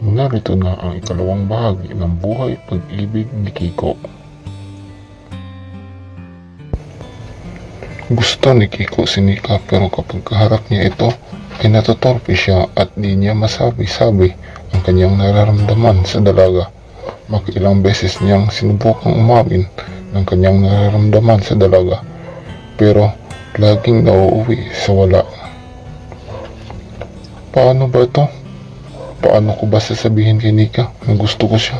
Narito na ang ikalawang bahagi ng buhay pag-ibig ni Kiko. Gusto ni Kiko si Nika pero kapag kaharap niya ito ay natotorpe siya at di niya masabi-sabi ang kanyang nararamdaman sa dalaga. Makiilang beses niyang sinubukang umamin ng kanyang nararamdaman sa dalaga pero laging nauuwi sa wala. Paano ba ito? Paano ko ba sasabihin kay Nika na gusto ko siya?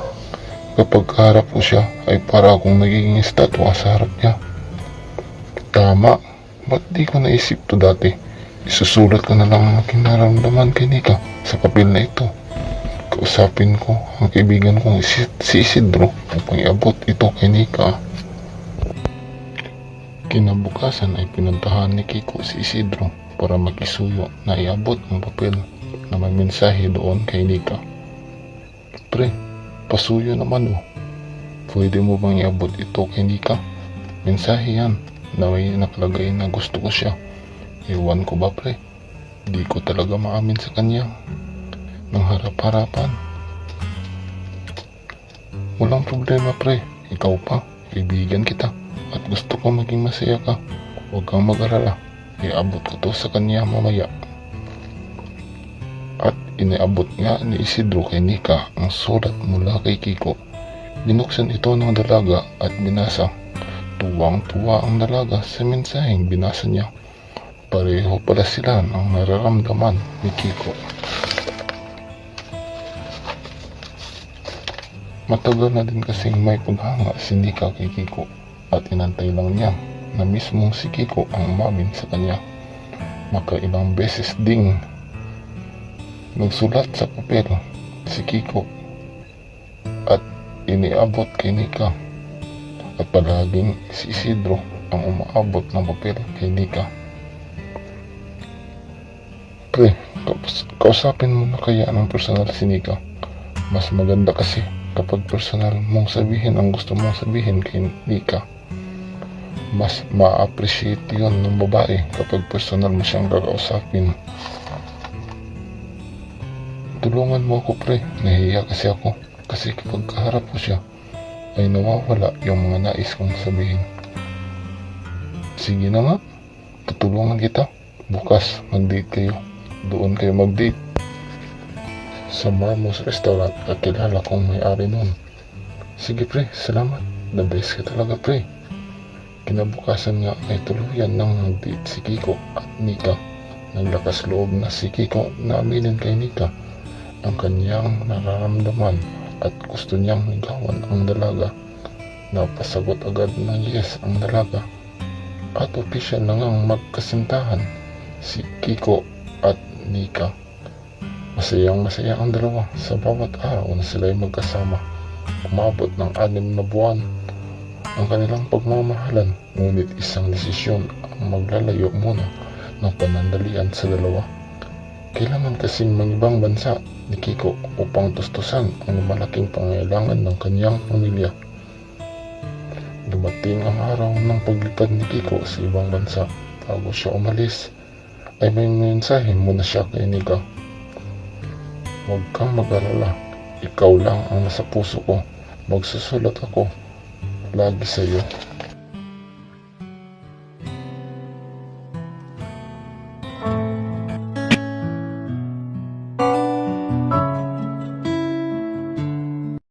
Kapag kaharap ko siya ay para akong nagiging estatwa sa harap niya. Tama. Ba't di ko naisip to dati? Isusulat ko na lang ang aking nararamdaman kay Nika sa papel na ito. Kausapin ko ang kaibigan kong si Isidro upang iabot ito kay Nika. Kinabukasan ay pinuntahan ni Kiko si Isidro para makisuyo na iabot ang papel na may mensahe doon kay Nika. Pre, pasuyo naman oh. Pwede mo bang iabot ito kay Nika? Mensahe yan na may nakalagay na gusto ko siya. Ewan ko ba pre? Di ko talaga maamin sa kanya. Nang harap-harapan. Walang problema pre. Ikaw pa. Kaibigan kita. At gusto ko maging masaya ka. Huwag kang mag-alala. Iabot ko to sa kanya mamaya. At iniabot nga ni Isidro kay Nika ang sulat mula kay Kiko. Binuksan ito ng dalaga at binasa. Tuwang-tuwa ang dalaga sa mensaheng binasa niya. Pareho pala sila ng nararamdaman ni Kiko. Matagal na din kasing may paghanga si Nika kay Kiko at inantay lang niya na mismong si Kiko ang umamin sa kanya. Makailang beses ding nagsulat sa papel si Kiko at iniabot kay Nika at palaging si Isidro ang umaabot ng papel kay Nika. Pre, kaus- kausapin mo na kaya ng personal si Nika. Mas maganda kasi kapag personal mong sabihin ang gusto mong sabihin kay Nika. Mas ma-appreciate yun ng babae kapag personal mo siyang kakausapin. Tulungan mo ako pre, nahihiya kasi ako. Kasi kapag kaharap ko siya, ay nawawala yung mga nais kong sabihin. Sige na nga, tutulungan kita. Bukas, mag-date kayo. Doon kayo mag-date. Sa Marmos Restaurant at kilala kong may-ari nun. Sige pre, salamat. The best ka talaga pre. Kinabukasan nga ay tuluyan nang nag-date si Kiko at Nika. Naglakas loob na si Kiko na aminin kay Nika ang kanyang nararamdaman at gusto niyang ligawan ang dalaga. Napasagot agad ng yes ang dalaga at opisyal na ngang magkasintahan si Kiko at Nika. Masayang masaya ang dalawa sa bawat araw na sila'y magkasama. Umabot ng anim na buwan ang kanilang pagmamahalan ngunit isang desisyon ang maglalayo muna ng panandalian sa dalawa. Kailangan kasing mag-ibang bansa ni Kiko upang tustusan ang malaking pangailangan ng kanyang pamilya. Dumating ang araw ng paglipad ni Kiko sa ibang bansa. Bago siya umalis, ay may mensahe muna siya kay Nika. Huwag kang mag-alala. Ikaw lang ang nasa puso ko. Magsusulat ako. Lagi sa iyo.